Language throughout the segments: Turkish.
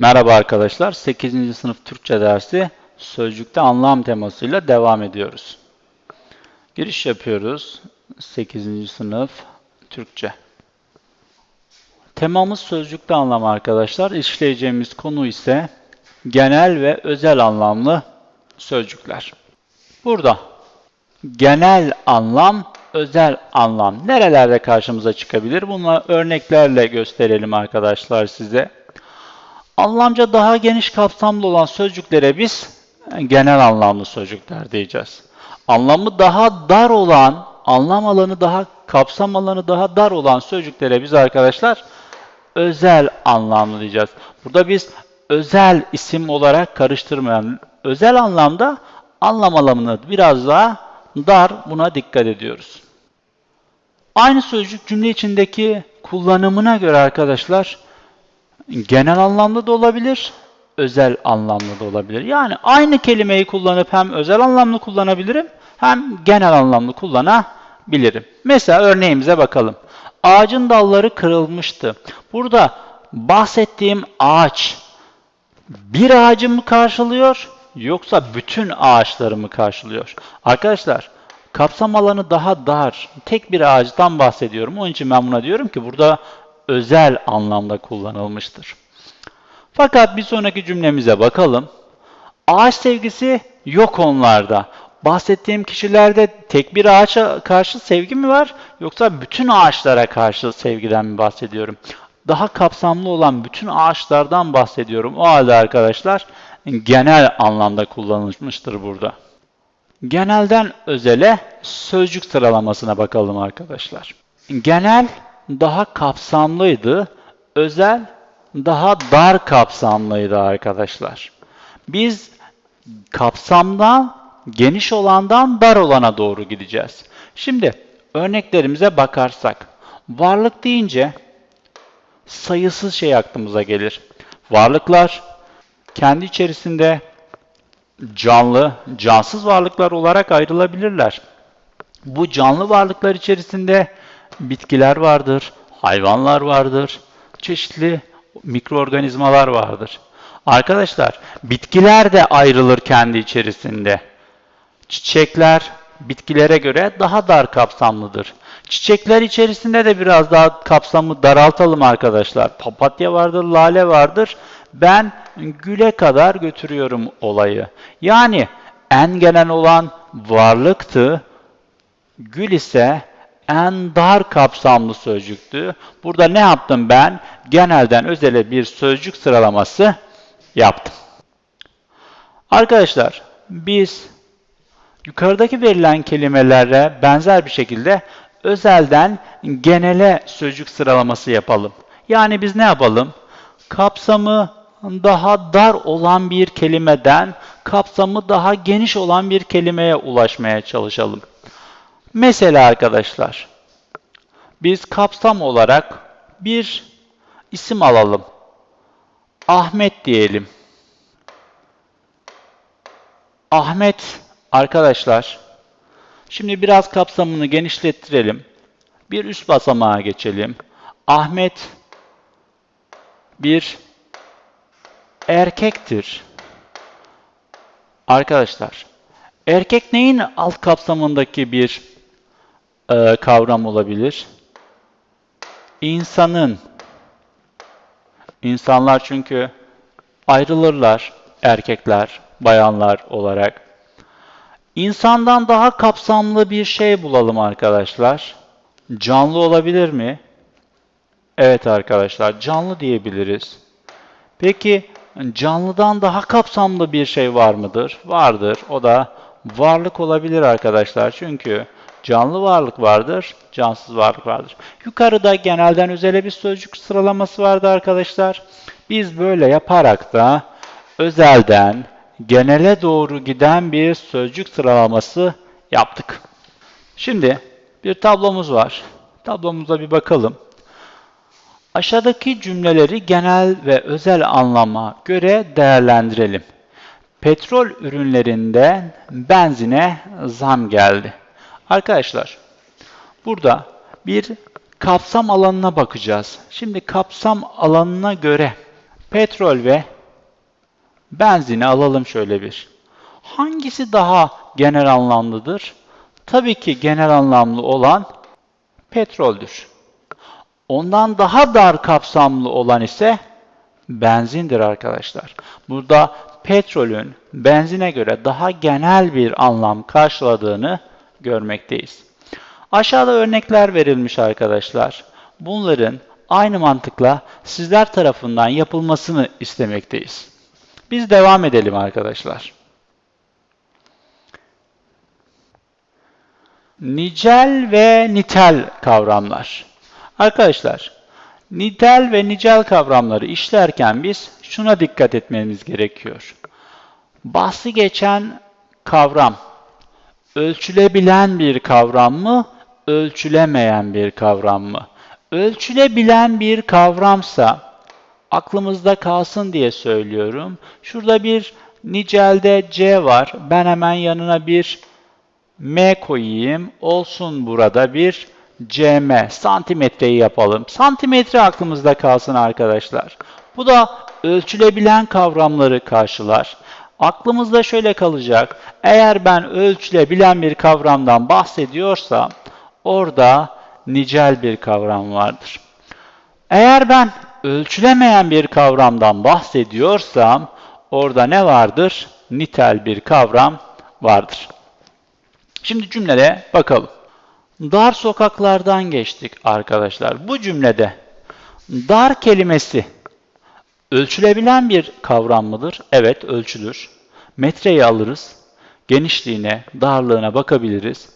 Merhaba arkadaşlar. 8. sınıf Türkçe dersi sözcükte anlam temasıyla devam ediyoruz. Giriş yapıyoruz. 8. sınıf Türkçe. Temamız sözcükte anlam arkadaşlar. İşleyeceğimiz konu ise genel ve özel anlamlı sözcükler. Burada genel anlam, özel anlam nerelerde karşımıza çıkabilir? Bunu örneklerle gösterelim arkadaşlar size. Anlamca daha geniş kapsamlı olan sözcüklere biz genel anlamlı sözcükler diyeceğiz. Anlamı daha dar olan, anlam alanı daha, kapsam alanı daha dar olan sözcüklere biz arkadaşlar özel anlamlı diyeceğiz. Burada biz özel isim olarak karıştırmayan, özel anlamda anlam alanını biraz daha dar, buna dikkat ediyoruz. Aynı sözcük cümle içindeki kullanımına göre arkadaşlar genel anlamda da olabilir, özel anlamda da olabilir. Yani aynı kelimeyi kullanıp hem özel anlamlı kullanabilirim, hem genel anlamlı kullanabilirim. Mesela örneğimize bakalım. Ağacın dalları kırılmıştı. Burada bahsettiğim ağaç bir ağacı mı karşılıyor yoksa bütün ağaçları mı karşılıyor? Arkadaşlar kapsam alanı daha dar. Tek bir ağaçtan bahsediyorum. Onun için ben buna diyorum ki burada özel anlamda kullanılmıştır. Fakat bir sonraki cümlemize bakalım. Ağaç sevgisi yok onlarda. Bahsettiğim kişilerde tek bir ağaça karşı sevgi mi var yoksa bütün ağaçlara karşı sevgiden mi bahsediyorum? Daha kapsamlı olan bütün ağaçlardan bahsediyorum. O halde arkadaşlar genel anlamda kullanılmıştır burada. Genelden özele sözcük sıralamasına bakalım arkadaşlar. Genel daha kapsamlıydı. Özel daha dar kapsamlıydı arkadaşlar. Biz kapsamdan geniş olandan dar olana doğru gideceğiz. Şimdi örneklerimize bakarsak varlık deyince sayısız şey aklımıza gelir. Varlıklar kendi içerisinde canlı, cansız varlıklar olarak ayrılabilirler. Bu canlı varlıklar içerisinde bitkiler vardır, hayvanlar vardır, çeşitli mikroorganizmalar vardır. Arkadaşlar, bitkiler de ayrılır kendi içerisinde. Çiçekler bitkilere göre daha dar kapsamlıdır. Çiçekler içerisinde de biraz daha kapsamı daraltalım arkadaşlar. Papatya vardır, lale vardır. Ben güle kadar götürüyorum olayı. Yani en genel olan varlıktı. Gül ise en dar kapsamlı sözcüktü. Burada ne yaptım ben? Genelden özele bir sözcük sıralaması yaptım. Arkadaşlar biz yukarıdaki verilen kelimelere benzer bir şekilde özelden genele sözcük sıralaması yapalım. Yani biz ne yapalım? Kapsamı daha dar olan bir kelimeden kapsamı daha geniş olan bir kelimeye ulaşmaya çalışalım. Mesela arkadaşlar, biz kapsam olarak bir isim alalım. Ahmet diyelim. Ahmet arkadaşlar, şimdi biraz kapsamını genişlettirelim. Bir üst basamağa geçelim. Ahmet bir erkektir. Arkadaşlar, erkek neyin alt kapsamındaki bir e, kavram olabilir? İnsanın. İnsanlar çünkü ayrılırlar erkekler, bayanlar olarak. İnsandan daha kapsamlı bir şey bulalım arkadaşlar. Canlı olabilir mi? Evet arkadaşlar, canlı diyebiliriz. Peki canlıdan daha kapsamlı bir şey var mıdır? Vardır. O da varlık olabilir arkadaşlar. Çünkü canlı varlık vardır, cansız varlık vardır. Yukarıda genelden özele bir sözcük sıralaması vardı arkadaşlar. Biz böyle yaparak da özelden genele doğru giden bir sözcük sıralaması yaptık. Şimdi bir tablomuz var. Tablomuza bir bakalım. Aşağıdaki cümleleri genel ve özel anlama göre değerlendirelim. Petrol ürünlerinden benzine zam geldi. Arkadaşlar, burada bir kapsam alanına bakacağız. Şimdi kapsam alanına göre Petrol ve benzini alalım şöyle bir. Hangisi daha genel anlamlıdır? Tabii ki genel anlamlı olan petroldür. Ondan daha dar kapsamlı olan ise benzindir arkadaşlar. Burada petrolün benzine göre daha genel bir anlam karşıladığını görmekteyiz. Aşağıda örnekler verilmiş arkadaşlar. Bunların aynı mantıkla sizler tarafından yapılmasını istemekteyiz. Biz devam edelim arkadaşlar. Nicel ve nitel kavramlar. Arkadaşlar, nitel ve nicel kavramları işlerken biz şuna dikkat etmemiz gerekiyor. Bahsi geçen kavram ölçülebilen bir kavram mı, ölçülemeyen bir kavram mı? Ölçülebilen bir kavramsa aklımızda kalsın diye söylüyorum. Şurada bir nicelde C var. Ben hemen yanına bir M koyayım. Olsun burada bir cm, santimetreyi yapalım. Santimetre aklımızda kalsın arkadaşlar. Bu da ölçülebilen kavramları karşılar. Aklımızda şöyle kalacak. Eğer ben ölçülebilen bir kavramdan bahsediyorsam orada nicel bir kavram vardır. Eğer ben ölçülemeyen bir kavramdan bahsediyorsam orada ne vardır? Nitel bir kavram vardır. Şimdi cümlede bakalım. Dar sokaklardan geçtik arkadaşlar. Bu cümlede dar kelimesi ölçülebilen bir kavram mıdır? Evet, ölçülür. Metreyi alırız. Genişliğine, darlığına bakabiliriz.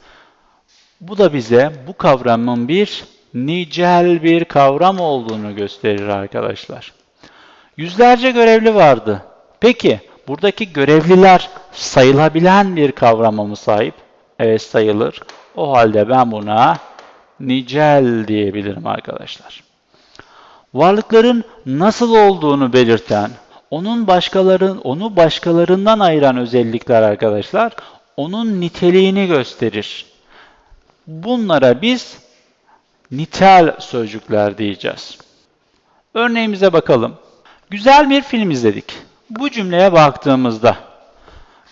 Bu da bize bu kavramın bir nicel bir kavram olduğunu gösterir arkadaşlar. Yüzlerce görevli vardı. Peki buradaki görevliler sayılabilen bir kavrama mı sahip? Evet sayılır. O halde ben buna nicel diyebilirim arkadaşlar. Varlıkların nasıl olduğunu belirten, onun başkaların onu başkalarından ayıran özellikler arkadaşlar, onun niteliğini gösterir. Bunlara biz nitel sözcükler diyeceğiz. Örneğimize bakalım. Güzel bir film izledik. Bu cümleye baktığımızda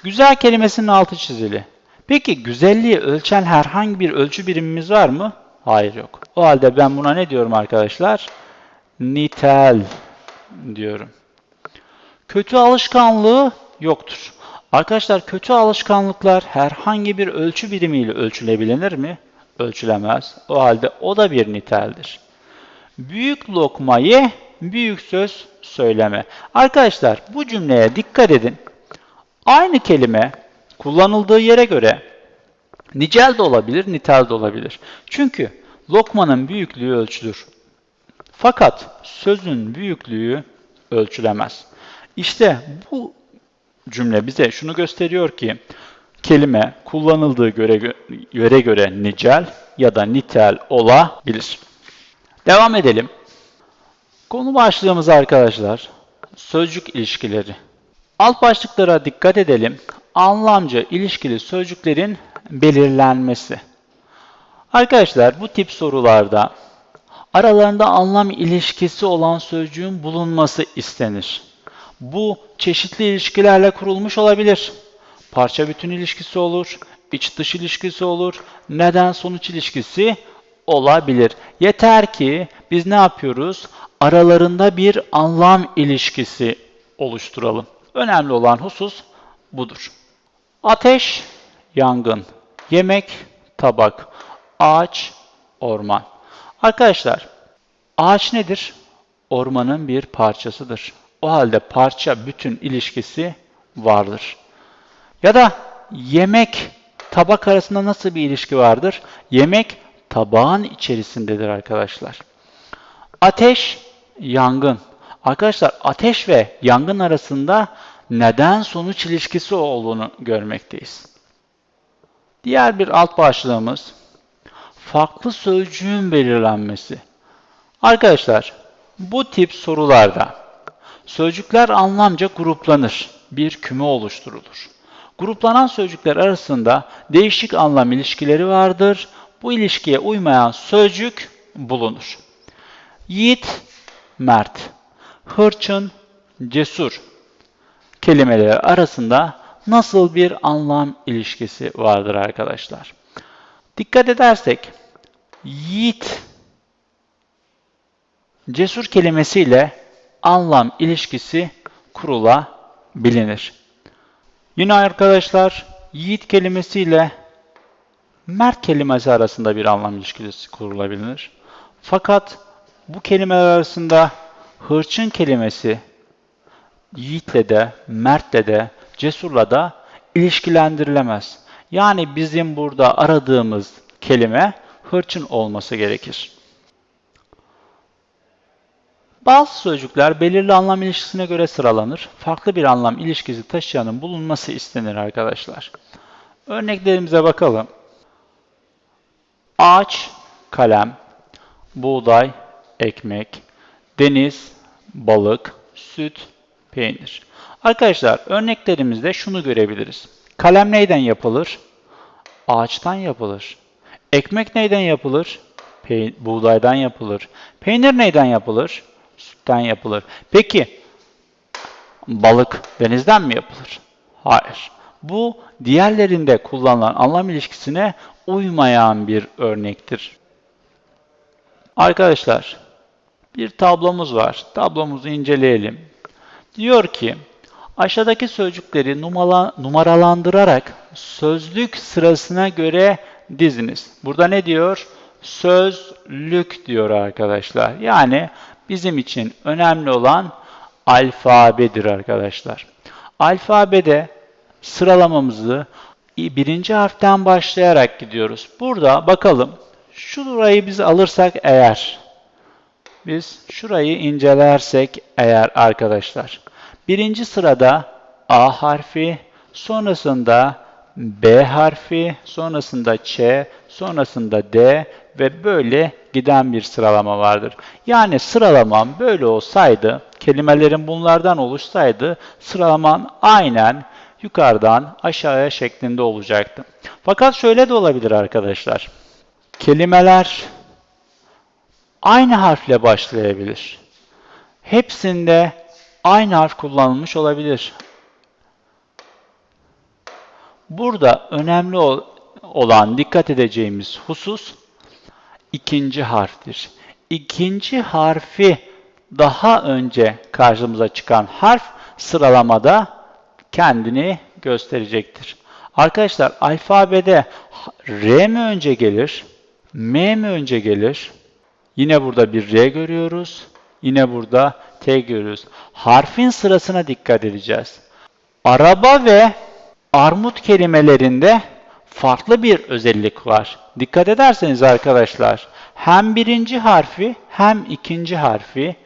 güzel kelimesinin altı çizili. Peki güzelliği ölçen herhangi bir ölçü birimimiz var mı? Hayır yok. O halde ben buna ne diyorum arkadaşlar? Nitel diyorum. Kötü alışkanlığı yoktur. Arkadaşlar kötü alışkanlıklar herhangi bir ölçü birimiyle ölçülebilir mi? Ölçülemez. O halde o da bir niteldir. Büyük lokmayı büyük söz söyleme. Arkadaşlar bu cümleye dikkat edin. Aynı kelime kullanıldığı yere göre nicel de olabilir, nitel de olabilir. Çünkü lokmanın büyüklüğü ölçülür. Fakat sözün büyüklüğü ölçülemez. İşte bu cümle bize şunu gösteriyor ki kelime kullanıldığı göre, göre göre nicel ya da nitel olabilir. Devam edelim. Konu başlığımız arkadaşlar sözcük ilişkileri. Alt başlıklara dikkat edelim. Anlamca ilişkili sözcüklerin belirlenmesi. Arkadaşlar bu tip sorularda aralarında anlam ilişkisi olan sözcüğün bulunması istenir. Bu çeşitli ilişkilerle kurulmuş olabilir. Parça bütün ilişkisi olur, iç dış ilişkisi olur, neden sonuç ilişkisi olabilir. Yeter ki biz ne yapıyoruz? Aralarında bir anlam ilişkisi oluşturalım. Önemli olan husus budur. Ateş, yangın. Yemek, tabak. Ağaç, orman. Arkadaşlar, ağaç nedir? Ormanın bir parçasıdır. O halde parça bütün ilişkisi vardır. Ya da yemek, tabak arasında nasıl bir ilişki vardır? Yemek tabağın içerisindedir arkadaşlar. Ateş, yangın. Arkadaşlar ateş ve yangın arasında neden sonuç ilişkisi olduğunu görmekteyiz. Diğer bir alt başlığımız farklı sözcüğün belirlenmesi. Arkadaşlar bu tip sorularda sözcükler anlamca gruplanır. Bir küme oluşturulur. Gruplanan sözcükler arasında değişik anlam ilişkileri vardır. Bu ilişkiye uymayan sözcük bulunur. Yiğit, mert, hırçın, cesur kelimeleri arasında nasıl bir anlam ilişkisi vardır arkadaşlar? Dikkat edersek yiğit cesur kelimesiyle anlam ilişkisi kurulabilir. Yine arkadaşlar yiğit kelimesiyle mert kelimesi arasında bir anlam ilişkisi kurulabilir. Fakat bu kelimeler arasında hırçın kelimesi yiğitle de, mertle de, cesurla da ilişkilendirilemez. Yani bizim burada aradığımız kelime hırçın olması gerekir. Bazı sözcükler belirli anlam ilişkisine göre sıralanır. Farklı bir anlam ilişkisi taşıyanın bulunması istenir arkadaşlar. Örneklerimize bakalım. Ağaç, kalem, buğday, ekmek, deniz, balık, süt, peynir. Arkadaşlar örneklerimizde şunu görebiliriz. Kalem neyden yapılır? Ağaçtan yapılır. Ekmek neyden yapılır? Pey buğdaydan yapılır. Peynir neyden yapılır? Sütten yapılır. Peki balık denizden mi yapılır? Hayır. Bu diğerlerinde kullanılan anlam ilişkisine uymayan bir örnektir. Arkadaşlar bir tablomuz var. Tablomuzu inceleyelim. Diyor ki aşağıdaki sözcükleri numara, numaralandırarak sözlük sırasına göre diziniz. Burada ne diyor? Sözlük diyor arkadaşlar. Yani bizim için önemli olan alfabedir arkadaşlar. Alfabede sıralamamızı birinci harften başlayarak gidiyoruz. Burada bakalım şurayı biz alırsak eğer biz şurayı incelersek eğer arkadaşlar birinci sırada A harfi sonrasında B harfi sonrasında Ç sonrasında D ve böyle giden bir sıralama vardır. Yani sıralamam böyle olsaydı kelimelerin bunlardan oluşsaydı sıralaman aynen yukarıdan aşağıya şeklinde olacaktı. Fakat şöyle de olabilir arkadaşlar. Kelimeler aynı harfle başlayabilir. Hepsinde aynı harf kullanılmış olabilir. Burada önemli olan dikkat edeceğimiz husus ikinci harftir. İkinci harfi daha önce karşımıza çıkan harf sıralamada kendini gösterecektir. Arkadaşlar alfabede R mi önce gelir, M mi önce gelir? Yine burada bir R görüyoruz. Yine burada T görüyoruz. Harfin sırasına dikkat edeceğiz. Araba ve armut kelimelerinde farklı bir özellik var. Dikkat ederseniz arkadaşlar hem birinci harfi hem ikinci harfi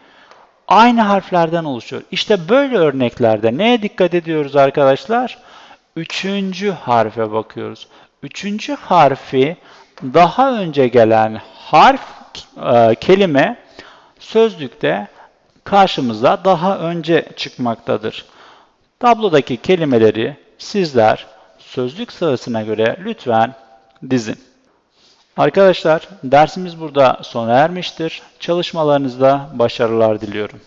aynı harflerden oluşuyor. İşte böyle örneklerde neye dikkat ediyoruz arkadaşlar? Üçüncü harfe bakıyoruz. Üçüncü harfi daha önce gelen harf e, kelime sözlükte karşımıza daha önce çıkmaktadır. Tablodaki kelimeleri sizler sözlük sırasına göre lütfen dizin. Arkadaşlar dersimiz burada sona ermiştir. Çalışmalarınızda başarılar diliyorum.